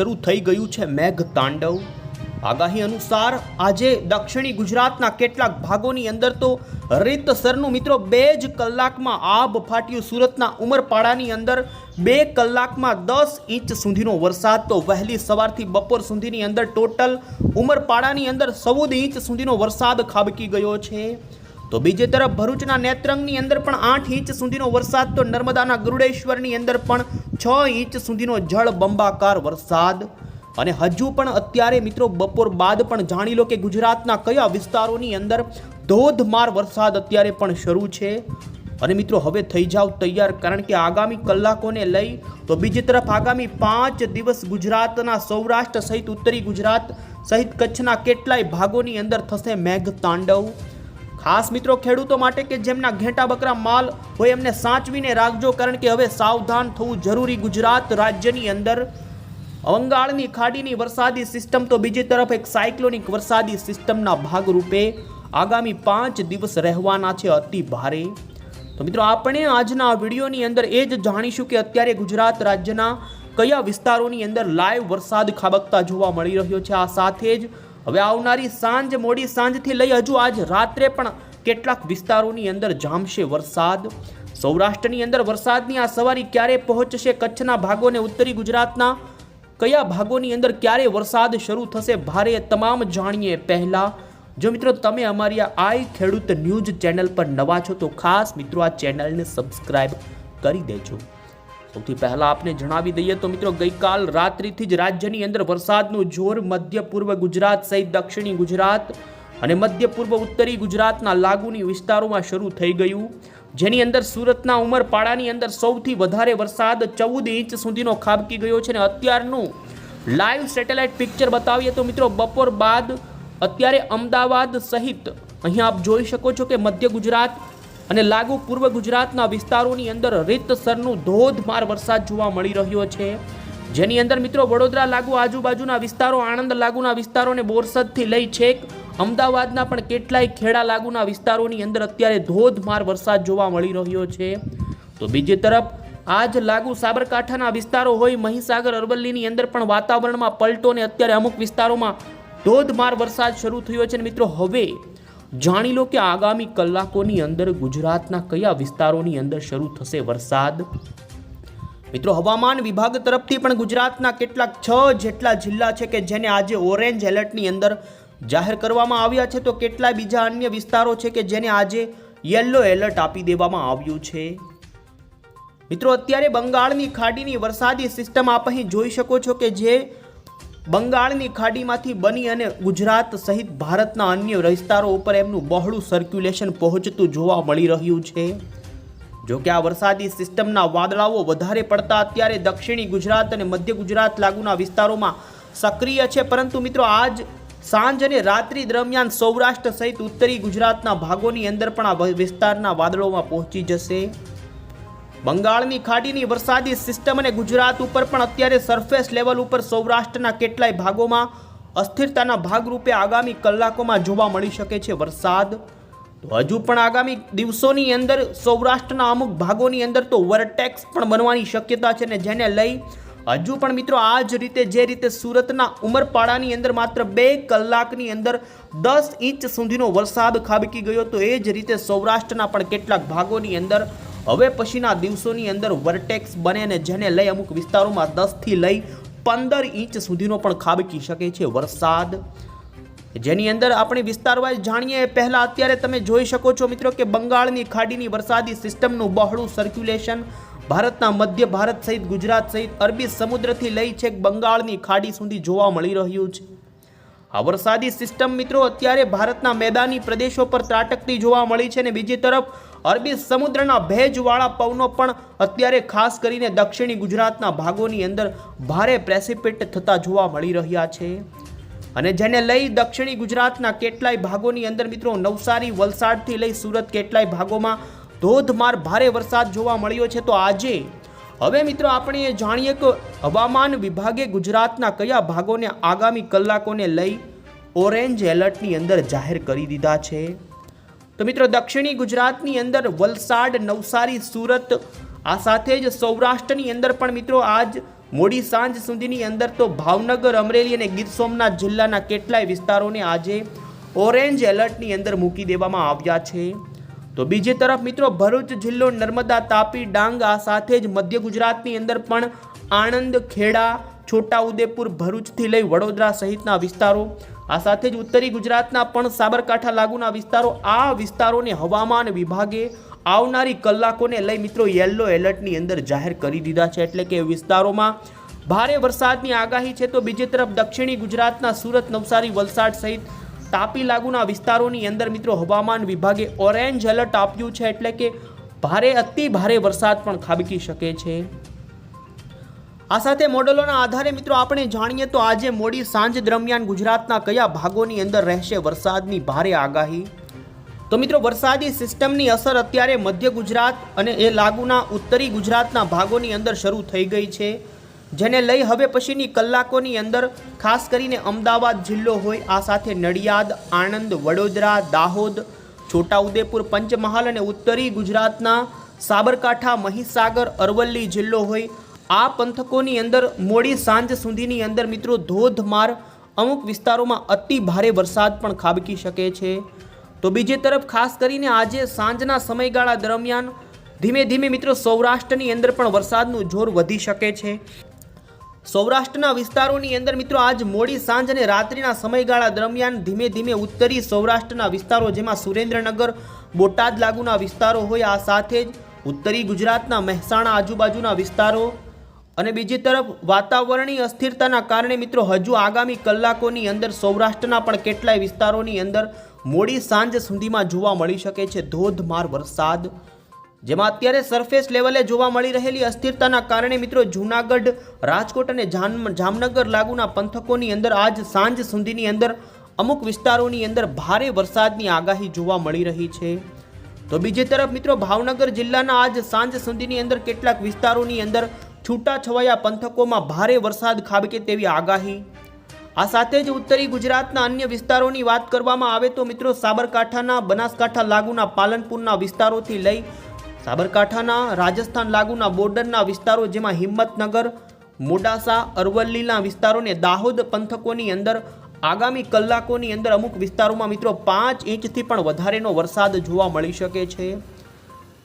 શરૂ થઈ ગયું છે મેઘ તાંડવ આગાહી અનુસાર આજે દક્ષિણી ગુજરાતના કેટલાક ભાગોની અંદર તો રીતસરનું મિત્રો બે જ કલાકમાં આબ ફાટ્યું સુરતના ઉમરપાડાની અંદર બે કલાકમાં દસ ઇંચ સુધીનો વરસાદ. તો વહેલી સવારથી બપોર સુધીની અંદર ટોટલ ઉમરપાડાની અંદર ચૌદ ઇંચ સુધીનો વરસાદ ખાબકી ગયો છે. તો બીજી તરફ ભરૂચના નેત્રંગની અંદર પણ આઠ ઇંચ સુધીનો વરસાદ, તો નર્મદાના ગરુડેશ્વરની અંદર પણ છ ઇંચ સુધીનો જળ બંબાકાર વરસાદ. અને હજુ પણ અત્યારે મિત્રો બપોર બાદ પણ જાણી લો કે ગુજરાતના કયા વિસ્તારોની અંદર ધોધમાર વરસાદ અત્યારે પણ શરૂ છે. અને મિત્રો હવે થઈ જાવ તૈયાર, કારણ કે આગામી કલાકોને લઈ તો બીજી તરફ આગામી પાંચ દિવસ ગુજરાતના સૌરાષ્ટ્ર સહિત ઉત્તરી ગુજરાત સહિત કચ્છના કેટલાય ભાગોની અંદર થશે મેઘ તાંડવ ખાસ મિત્રો ખેડૂતો માટે કે જેમના ઘેટા બકરા માલ હોય એમને સાચવીને રાખજો, કારણ કે હવે સાવધાન થવું જરૂરી ગુજરાત રાજ્યની અંદર. બંગાળની ખાડીની વરસાદી સિસ્ટમ તો બીજી તરફ એક સાયક્લોનિક વરસાદી સિસ્ટમના ભાગરૂપે આગામી પાંચ દિવસ રહેવાના છે અતિ ભારે. તો મિત્રો, આપણે આજના વિડીયોની અંદર એ જ જાણીશું કે અત્યારે ગુજરાત રાજ્યના કયા વિસ્તારોની અંદર લાઈવ વરસાદ ખાબકતા જોવા મળી રહ્યો છે. આ સાથે જ હવે આવનારી સાંજ મોડી સાંજથી લઈ હજુ આજ રાત્રે પણ કેટલાક વિસ્તારોની અંદર જામશે વરસાદ. સૌરાષ્ટ્રની અંદર વરસાદની આ સવારી ક્યારે પહોંચશે કચ્છના ભાગોને ઉત્તરી ગુજરાતના? કયા ભાગોની અંદર ક્યારે વરસાદ શરૂ થશે ભારે તમામ જાણીએ પહેલાં. જો મિત્રો તમે અમારી આઈ ખેડૂત ન્યૂઝ ચેનલ પર નવા છો તો ખાસ મિત્રો આ ચેનલને સબસ્ક્રાઈબ કરી દેજો. સૌથી પહેલા આપને જણાવી દઈએ તો મિત્રો ગઈકાલ રાત્રિથી જ રાજ્યની અંદર વરસાદનું જોર મધ્ય પૂર્વ ગુજરાત સહિત દક્ષિણી ગુજરાત અને મધ્ય પૂર્વ ઉત્તરી ગુજરાતના લાગુની વિસ્તારોમાં શરૂ થઈ ગયું. જેની અંદર સુરતના ઉમરપાડાની અંદર સૌથી વધારે વરસાદ ચૌદ ઇંચ સુધીનો ખાબકી ગયો છે અને અત્યારનું લાઈવ સેટેલાઇટ પિક્ચર બતાવીએ તો મિત્રો બપોર બાદ અત્યારે અમદાવાદ સહિત, અહીંયા આપ જોઈ શકો છો કે મધ્ય ગુજરાત અને લાગુ પૂર્વ ગુજરાતના વિસ્તારોની અંદર રીતસરનું ધોધમાર વરસાદ જોવા મળી રહ્યો છે. જેની અંદર મિત્રો વડોદરા લાગુ આજુબાજુના વિસ્તારો, આણંદ લાગુના વિસ્તારોને બોરસદથી લઈ છેક. અમદાવાદના પણ કેટલાય ખેડા લાગુના વિસ્તારોની અંદર અત્યારે ધોધમાર વરસાદ જોવા મળી રહ્યો છે. તો બીજી તરફ, આજ લાગુ સાબરકાંઠાના વિસ્તારો હોય, મહીસાગર, અરવલ્લીની અંદર પણ વાતાવરણમાં પલટો ને અત્યારે અમુક વિસ્તારોમાં ધોધમાર વરસાદ શરૂ થયો છે. મિત્રો, હવે જાણી લો કે આગામી કલાકોની અંદર ગુજરાતના કયા વિસ્તારોની અંદર શરૂ થશે વરસાદ? મિત્રો, હવામાન વિભાગ તરફથી પણ ગુજરાતના કેટલાક છ જેટલા જિલ્લા છે કે જેને આજે ઓરેન્જ એલર્ટની અંદર જાહેર કરવામાં આવ્યા છે, તો કેટલાય બીજા અન્ય વિસ્તારો છે કે જેને આજે યલો એલર્ટ આપી દેવામાં આવ્યું છે? મિત્રો, અત્યારે બંગાળની ખાડીની વરસાદી સિસ્ટમ આપ અહીં જોઈ શકો છો કે જે બંગાળની ખાડીમાંથી બની અને ગુજરાત સહિત ભારતના અન્ય વિસ્તારો ઉપર એમનું બહોળું સર્ક્યુલેશન પહોંચતું જોવા મળી રહ્યું છે. જો કે આ વરસાદી સિસ્ટમના વાદળાઓ વધારે પડતા અત્યારે દક્ષિણી ગુજરાત અને મધ્ય ગુજરાત લાગુના વિસ્તારોમાં સક્રિય છે. પરંતુ મિત્રો, આજ સાંજ અને રાત્રિ દરમિયાન સૌરાષ્ટ્ર સહિત ઉત્તરી ગુજરાતના ભાગોની અંદર પણ આ વિસ્તારના વાદળોમાં પહોંચી જશે. બંગાળની ખાડીની વરસાદી સિસ્ટમ અને ગુજરાત ઉપર પણ અત્યારે સરફેસ લેવલ ઉપર સૌરાષ્ટ્રના કેટલાય ભાગોમાં અસ્થિરતાના ભાગરૂપે આગામી કલાકોમાં જોવા મળી શકે છે વરસાદ. તો હજુ પણ આગામી દિવસોની અંદર સૌરાષ્ટ્રના અમુક ભાગોની અંદર તો વરટેક્સ પણ બનવાની શક્યતા છે ને જેને લઈ હજુ પણ મિત્રો આ જ રીતે જે રીતે સુરતના ઉમરપાડાની અંદર માત્ર બે કલાકની અંદર દસ ઇંચ સુધીનો વરસાદ ખાબકી ગયો તો એ જ રીતે સૌરાષ્ટ્રના પણ કેટલાક ભાગોની અંદર હવે પછીના દિવસોની અંદર વર્ટેક્સ બને ને જેને લઈ અમુક વિસ્તારોમાં દસથી લઈ પંદર ઇંચ સુધીનો પણ ખાબકી શકે છે વરસાદ. જેની અંદર આપણે વિસ્તારવાઇઝ જાણીએ, પહેલાં અત્યારે તમે જોઈ શકો છો મિત્રો કે બંગાળની ખાડીની વરસાદી સિસ્ટમનું બહોળું સર્ક્યુલેશન ભારતના મધ્ય ભારત સહિત ગુજરાત સહિત અરબી સમુદ્રથી લઈ છેક બંગાળની ખાડી સુધી જોવા મળી રહ્યું છે. આ વરસાદી સિસ્ટમ મિત્રો અત્યારે ભારતના મેદાની પ્રદેશો પર ત્રાટકતી જોવા મળી છે અને બીજી તરફ અરબી સમુદ્રના ભેજવાળા પવનો પણ અત્યારે ખાસ કરીને દક્ષિણી ગુજરાતના ભાગોની અંદર ભારે પ્રેસિપિટ થતા જોવા મળી રહ્યા છે. અને જેને લઈ દક્ષિણી ગુજરાતના કેટલાય ભાગોની અંદર મિત્રો નવસારી, વલસાડથી લઈ સુરત કેટલાય ભાગોમાં ધોધમાર ભારે વરસાદ જોવા મળ્યો છે. તો આજે હવે મિત્રો આપણે જાણીએ કે હવામાન વિભાગે ગુજરાતના કયા ભાગોને આગામી કલાકોને લઈ ઓરેન્જ એલર્ટની અંદર જાહેર કરી દીધા છે. તો મિત્રો, દક્ષિણી ગુજરાતની અંદર વલસાડ, નવસારી, સુરત, આ સાથે જ સૌરાષ્ટ્રની અંદર પણ મિત્રો, આજ મોડી સાંજ સુધીની અંદર તો ભાવનગર, અમરેલી અને ગીર સોમનાથ જિલ્લાના કેટલાય વિસ્તારોને આજે ઓરેન્જ એલર્ટની અંદર મૂકી દેવામાં આવ્યા છે. તો બીજી તરફ મિત્રો, ભરૂચ જિલ્લો નર્મદા, તાપી, ડાંગ, આ સાથે જ મધ્ય ગુજરાતની અંદર પણ આણંદ, ખેડા, છોટાઉદેપુર, ભરૂચથી લઈ વડોદરા સહિતના વિસ્તારો આ સાથે જ ઉત્તરી ગુજરાતના પણ સાબરકાંઠા લાગુના વિસ્તારો, આ વિસ્તારોને હવામાન વિભાગે આવનારી કલાકોને લઈ મિત્રો યલો એલર્ટની અંદર જાહેર કરી દીધા છે. એટલે કે વિસ્તારોમાં ભારે વરસાદની આગાહી છે તો બીજી તરફ દક્ષિણી ગુજરાતના સુરત, નવસારી, વલસાડ સહિત તાપી લાગુના વિસ્તારોની અંદર મિત્રો હવામાન વિભાગે ઓરેન્જ એલર્ટ આપ્યું છે. એટલે કે ભારે, અતિ ભારે વરસાદ પણ ખાબકી શકે છે. આ સાથે મોડેલોના આધારે મિત્રો આપણે જાણીએ તો આજે મોડી સાંજ દરમિયાન ગુજરાતના કયા ભાગોની અંદર રહેશે વરસાદની ભારે આગાહી? તો મિત્રો, વરસાદી સિસ્ટમની અસર અત્યારે મધ્ય ગુજરાત અને એ લાગુના ઉત્તરી ગુજરાતના ભાગોની અંદર શરૂ થઈ ગઈ છે. જેને લઈ હવે પછીની કલાકોની અંદર ખાસ કરીને અમદાવાદ જિલ્લો હોય, આ સાથે નડિયાદ, આણંદ, વડોદરા, દાહોદ, છોટાઉદેપુર, પંચમહાલ અને ઉત્તરી ગુજરાતના સાબરકાંઠા, મહીસાગર, અરવલ્લી જિલ્લો હોય આ પંથકોની અંદર મોડી સાંજ સુધીની અંદર મિત્રો ધોધમાર અમુક વિસ્તારોમાં અતિ ભારે વરસાદ પણ ખાબકી શકે છે. તો બીજી તરફ ખાસ કરીને આજે સાંજના સમયગાળા દરમિયાન ધીમે ધીમે મિત્રો સૌરાષ્ટ્રની અંદર પણ વરસાદનું જોર વધી શકે છે. સૌરાષ્ટ્રના વિસ્તારોની અંદર મિત્રો આજ મોડી સાંજ અને રાત્રિના સમયગાળા દરમિયાન ધીમે ધીમે ઉત્તરી સૌરાષ્ટ્રના વિસ્તારો જેમાં સુરેન્દ્રનગર, બોટાદ લાગુના વિસ્તારો હોય, આ સાથે જ ઉત્તરી ગુજરાતના મહેસાણા આજુબાજુના વિસ્તારો અને બીજી તરફ, વાતાવરણીય અસ્થિરતાના કારણે મિત્રો, હજુ આગામી કલાકોની અંદર સૌરાષ્ટ્રના પણ કેટલાય વિસ્તારોની અંદર મોડી સાંજ સુધીમાં જોવા મળી શકે છે. ધોધમાર વરસાદ. જેમાં અત્યારે સરફેસ લેવલે જોવા મળી રહેલી અસ્થિરતાના કારણે મિત્રો, જૂનાગઢ, રાજકોટ અને જામ, જામનગર લાગુના પંથકોની અંદર આજ સાંજ સુધીની અંદર અમુક વિસ્તારોની અંદર ભારે વરસાદની આગાહી જોવા મળી રહી છે. તો બીજી તરફ મિત્રો, ભાવનગર જિલ્લાના આજ સાંજ સુધીની અંદર કેટલાક વિસ્તારોની અંદર છૂટાછવાયા પંથકોમાં ભારે વરસાદ ખાબકે તેવી આગાહી. આ સાથે જ ઉત્તરી ગુજરાતના અન્ય વિસ્તારોની વાત કરવામાં આવે તો મિત્રો સાબરકાંઠાના, બનાસકાંઠા લાગુના પાલનપુરના વિસ્તારોથી લઈ સાબરકાંઠાના, રાજસ્થાન લાગુના બોર્ડરના વિસ્તારો જેમાં હિંમતનગર, મોડાસા, અરવલ્લીના વિસ્તારોને દાહોદ પંથકોની અંદર, આગામી કલાકોની અંદર અમુક વિસ્તારોમાં મિત્રો પાંચ ઇંચથી પણ વધારેનો વરસાદ જોવા મળી શકે છે.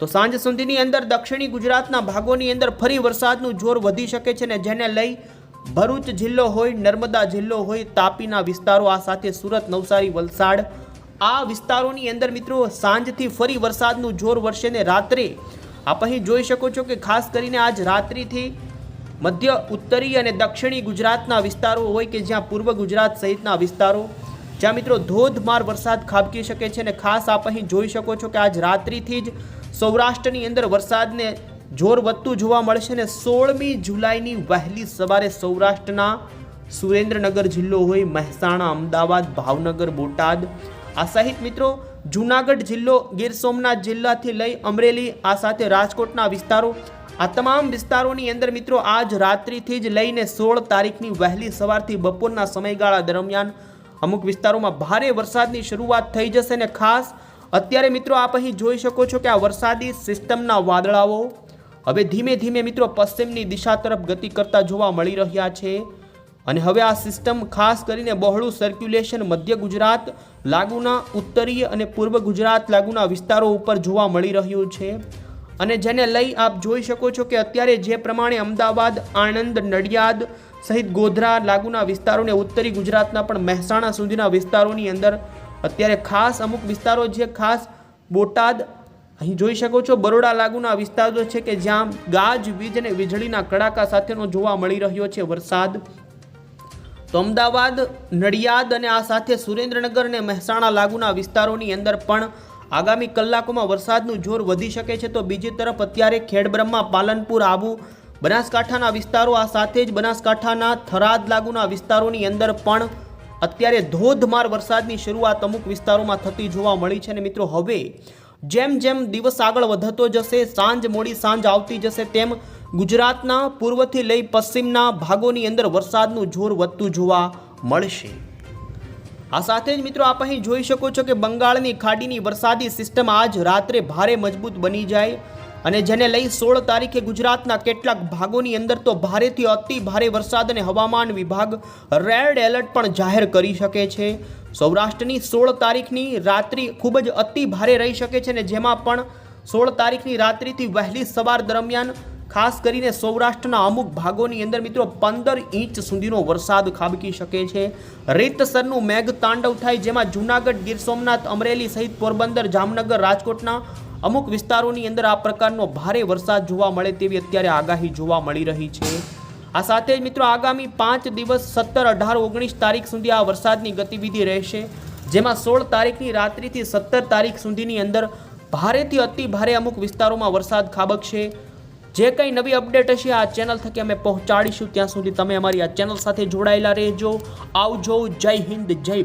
તો સાંજ સુધીની અંદર દક્ષિણી ગુજરાતના ભાગોની અંદર ફરી વરસાદનું જોર વધી શકે છે ને જેને લઈ ભરૂચ જિલ્લો હોય, નર્મદા જિલ્લો હોય, તાપીના વિસ્તારો, આ સાથે સુરત, નવસારી, વલસાડ, આ વિસ્તારોની અંદર મિત્રો સાંજથી ફરી વરસાદનું જોર વરસે ને રાત્રે આપ અહીં જોઈ શકો છો કે ખાસ કરીને આજ રાત્રિથી મધ્ય, ઉત્તરી અને દક્ષિણી ગુજરાતના વિસ્તારો હોય કે જ્યાં પૂર્વ ગુજરાત સહિતના વિસ્તારો, જ્યાં મિત્રો ધોધમાર વરસાદ ખાબકી શકે છે અને ખાસ આપ અહીં જોઈ શકો છો કે આજ રાત્રિથી જ સૌરાષ્ટ્રની અંદર વરસાદને જોર વધતું જોવા મળશે ને સોળમી જુલાઈની વહેલી સવારે સૌરાષ્ટ્રના સુરેન્દ્રનગર જિલ્લો હોય મહેસાણા, અમદાવાદ, ભાવનગર, બોટાદ. આ સહિત મિત્રો જૂનાગઢ જિલ્લો, ગીર સોમનાથ જિલ્લાથી લઈ અમરેલી, આ સાથે રાજકોટના વિસ્તારો. આ તમામ વિસ્તારોની અંદર મિત્રો આજ રાત્રિથી જ લઈને સોળ તારીખની વહેલી સવારથી બપોરના સમયગાળા દરમિયાન અમુક વિસ્તારોમાં ભારે વરસાદની શરૂઆત થઈ જશે ને ખાસ અત્યારે મિત્રો આપ અહીં જોઈ શકો છો કે આ વરસાદી સિસ્ટમના વાદળાઓ હવે ધીમે ધીમે મિત્રો પશ્ચિમની દિશા તરફ ગતિ કરતા જોવા મળી રહ્યા છે. અને હવે આ સિસ્ટમ ખાસ કરીને બહોળું સર્ક્યુલેશન મધ્ય ગુજરાત, લાગુના ઉત્તરીય અને પૂર્વ ગુજરાત લાગુના વિસ્તારો ઉપર જોવા મળી રહ્યું છે. અને જેને લઈ આપ જોઈ શકો છો કે અત્યારે જે પ્રમાણે અમદાવાદ, આણંદ, નડિયાદ સહિત ગોધરા, લાગુના વિસ્તારોને ઉત્તરી ગુજરાતના પણ મહેસાણા સુધીના વિસ્તારોની અંદર અત્યારે ખાસ અમુક વિસ્તારો છે, ખાસ બોટાદ, અહીં જોઈ શકો છો, બરોડા લાગુના વિસ્તારો છે કે જ્યાં ગાજ, વીજ અને વીજળીના કડાકા સાથેનો જોવા મળી રહ્યો છે વરસાદ. તો અમદાવાદ, નડિયાદ અને આ સાથે સુરેન્દ્રનગર અને મહેસાણા લાગુના વિસ્તારોની અંદર પણ આગામી કલાકોમાં વરસાદનું જોર વધી શકે છે. તો બીજી તરફ અત્યારે ખેડબ્રહ્મા, પાલનપુર, આબુ, બનાસકાંઠાના વિસ્તારો, આ સાથે જ બનાસકાંઠાના થરાદ લાગુના વિસ્તારોની અંદર પણ અત્યારે ધોધમાર વરસાદની શરૂઆત અમુક વિસ્તારોમાં થતી જોવા મળી છે અને મિત્રો હવે જેમ જેમ દિવસ આગળ વધતો જશે, સાંજ મોડી સાંજ આવતી જશે તેમ ગુજરાતના પૂર્વથી લઈ પશ્ચિમના ભાગોની અંદર વરસાદનું જોર વધતું જોવા મળશે. આ સાથે જ મિત્રો આપ અહીં જોઈ શકો છો કે બંગાળની ખાડીની વરસાદી સિસ્ટમ આજ રાત્રે ભારે મજબૂત બની જાય અને જેને લઈ સોળ તારીખે ગુજરાતના કેટલાક ભાગોની અંદર તો ભારેથી અતિ ભારે વરસાદ અને હવામાન વિભાગ રેડ એલર્ટ પણ જાહેર કરી શકે છે. સૌરાષ્ટ્રની સોળ તારીખની રાત્રિ ખૂબ જ અતિ ભારે રહી શકે છે ને જેમાં પણ સોળ તારીખની રાત્રિથી વહેલી સવાર દરમિયાન ખાસ કરીને સૌરાષ્ટ્રના અમુક ભાગોની અંદર મિત્રો પંદર ઇંચ સુધીનો વરસાદ ખાબકી શકે છે. રીતસરનું મેઘ તાંડવ થાય જેમાં જૂનાગઢ, ગીર સોમનાથ, અમરેલી સહિત પોરબંદર, જામનગર, રાજકોટના અમુક વિસ્તારોની અંદર આ પ્રકારનો ભારે વરસાદ જોવા મળે તેવી અત્યારે આગાહી જોવા મળી રહી છે. આ સાથે જ મિત્રો આગામી પાંચ દિવસ સત્તર અઢાર ઓગણીસ તારીખ સુધી આ વરસાદની ગતિવિધિ રહેશે, જેમાં સોળ તારીખની રાત્રિથી સત્તર તારીખ સુધીની અંદર ભારેથી અતિ ભારે અમુક વિસ્તારોમાં વરસાદ ખાબકશે. જે કંઈ નવી અપડેટ હશે આ ચેનલ થકી અમે પહોંચાડીશું. ત્યાં સુધી તમે અમારી આ ચેનલ સાથે જોડાયેલા રહેજો. આવજો. જય હિન્દ, જય.